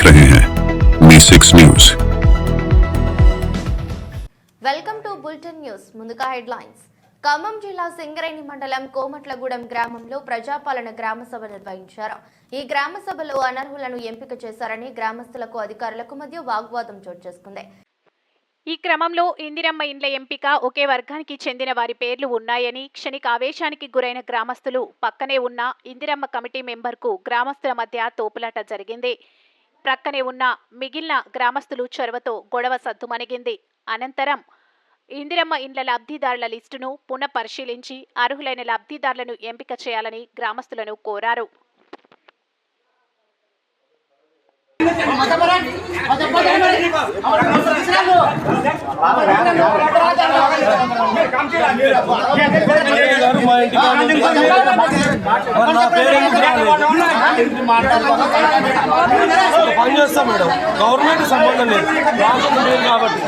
देख रहे हैं मी six news welcome to bulletin news ముందుగా హెడ్లైన్స్ ఖమ్మం జిల్లా సింగరేణి మండలం కోమట్లగూడెం గ్రామంలో ప్రజాపాలన గ్రామ సభ నిర్వహించారు ఈ గ్రామ సభలో అనర్హులను ఎంపిక చేశారని గ్రామస్తులకు అధికారులకు మధ్య వాగ్వాదం చోటు చేసుకుంది ఈ క్రమంలో ఇందిరమ్మ ఇండ్ల ఎంపిక ఒకే వర్గానికి చెందిన వారి పేర్లు ఉన్నాయని క్షణిక ఆవేశానికి గురైన గ్రామస్తులు పక్కనే ఉన్న ఇందిరమ్మ కమిటీ మెంబర్కు గ్రామస్తుల మధ్య తోపులాట జరిగింది ప్రక్కనే ఉన్న మిగిలిన గ్రామస్తులు చొరవతో గొడవ సద్దుమణిగింది. అనంతరం ఇందిరమ్మ ఇండ్ల లబ్ధిదారుల లిస్టును పునఃపరిశీలించి అర్హులైన లబ్ధిదారులను ఎంపిక చేయాలని గ్రామస్తులను కోరారు. మా ఇంటికి పనిచేస్తాం మేడం గవర్నమెంట్ సంబంధం లేదు రాష్ట్రం లేదు కాబట్టి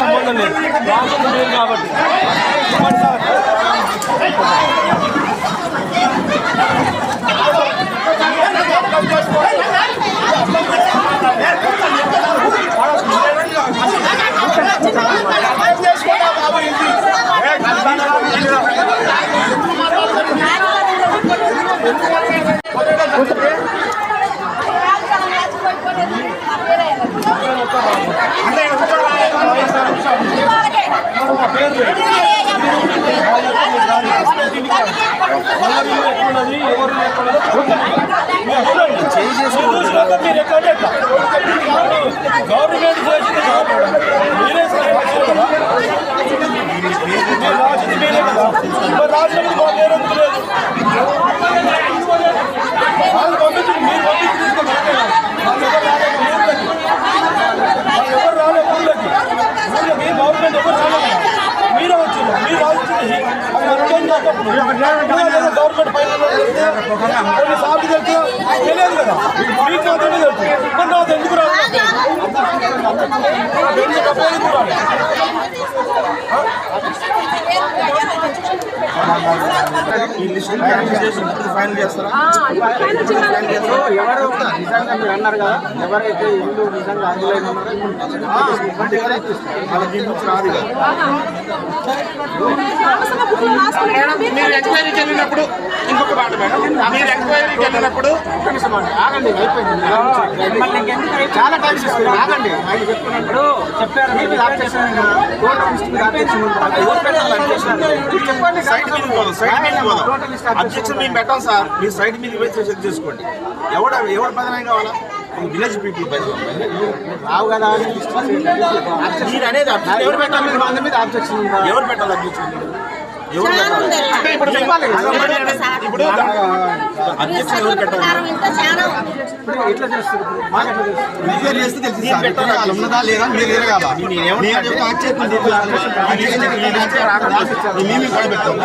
సంబంధం లేదు రాష్ట్రం లేదు కాబట్టి చెప్పండి సార్ మళ్ళీ మీరు ఎక్కడున్నది ఎవరు ఎక్కడున్నదో చూడండి. మీరు చూసినాక మీరు ఎక్కడ ఎట్లా? గవర్నమెంట్ చేసింది కాదు. మీరే సహాయం చేశారు కదా? మీరు రాసింది మీరే కదా? మరి రాసినప్పుడు మా పేరు ఎందుకు లేదు? వాళ్ళు పంపించి మీరు పంపించి తీసుకొని వాళ్ళు ఎవరు రాలేదు ఊళ్ళకి. వాళ్ళు ఎవరు రాలేదు ఊళ్ళకి. ఊళ్ళకి గవర్నమెంట్ ఎవరు రాలేదు కదా? మీరే వచ్చింది మీరు రాసింది అది అర్థం కాకపోతే గవర్నమెంట్ పైన కొన్ని సార్లు తెలుసు. తెలియదు కదా. మీకు మాత్రమే మరి నాకు ఎందుకు రాదు ఎందుకు అప్పుడు ఎందుకు రాలేదు? ఈ లిస్ట్ ఫైనల్ చేస్తారా ఎవరు నిజంగా మీరు అన్నారు కదా ఎవరైతే ఇల్లు నిజంగా అందులో ఉన్నారో వాళ్ళకి రాదు కదా మీరు ఎంక్వైరీకి వెళ్ళినప్పుడు ఇంకొక మాట మేడం. మీరు ఎంక్వైరీకి వెళ్ళినప్పుడు కనీసం అంటే ఆగండి. అయిపోయింది? చాలా టైం తీసుకుని ఆగండి. ఆయన చెప్తున్నప్పుడు చెప్పారు మీరు ఆప్ చేశాను చెప్పండి సైట్ అధ్యక్షులు మేము పెట్టాం సార్. మీరు సైట్ మీద పోయి చెక్ చేసుకోండి. ఎవడ ఎవరు బదనాయం కావాలా? విలేజ్ పీపుల్ రావు కదా మీరు అనేది ఎవరు పెట్టాలి? ఎవరు పెట్టాలి? అంటే ఇప్పుడు కదా. ఎవరు మీరు చేస్తే తెలిసి ఉన్నదా లేదా? మీరు ఏమంటే అధ్యక్షులు మేము పెట్టాము